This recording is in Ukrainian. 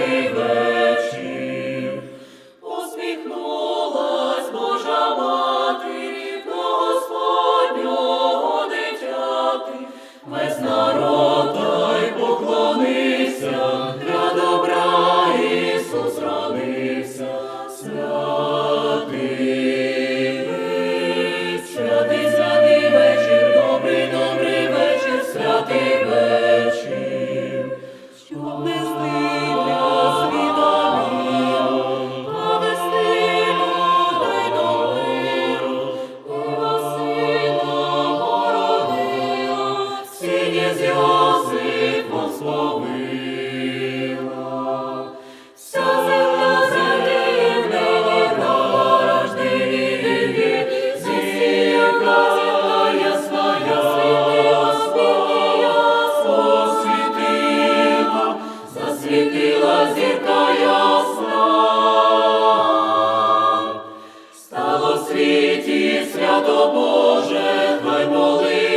ти світі свято Боже, хай моли.